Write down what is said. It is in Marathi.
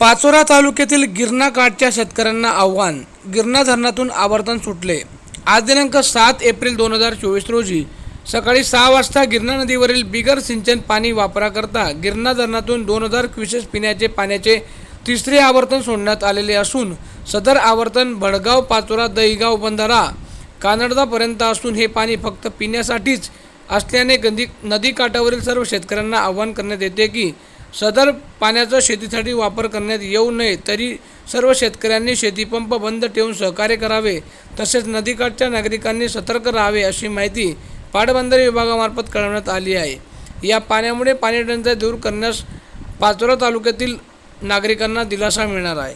पाचोरा तालुक्यातील गिरणा काठच्या शेतकऱ्यांना आव्हान. गिरणा धरणातून आवर्तन सुटले. आज दिनांक सात एप्रिल दोन हजार चोवीस रोजी सकाळी सहा वाजता गिरणा नदीवरील बिगर सिंचन पाणी वापराकरता गिरणा धरणातून दोन हजार क्युसेस पिण्याचे पाण्याचे तिसरे आवर्तन सोडण्यात आलेले असून सदर आवर्तन भडगाव पाचोरा दहीगाव बंधारा कानडदापर्यंत असून हे पाणी फक्त पिण्यासाठीच असल्याने गंदी नदीकाठावरील सर्व शेतकऱ्यांना आव्हान करण्यात येते की सदर पाण्याचा शेतीसाठी वापर करण्यात येऊ नये तरी सर्व शेतकऱ्यांनी शेतीपंप बंद ठेवून सहकार्य करावे तसेच नदीकाठच्या नागरिकांनी सतर्क राहावे अशी माहिती पाटबंधारे विभागामार्फत कळवण्यात आली आहे. या पाण्यामुळे पाणी टंचाई दूर करण्यास पाचोरा तालुक्यातील नागरिकांना दिलासा मिळणार आहे.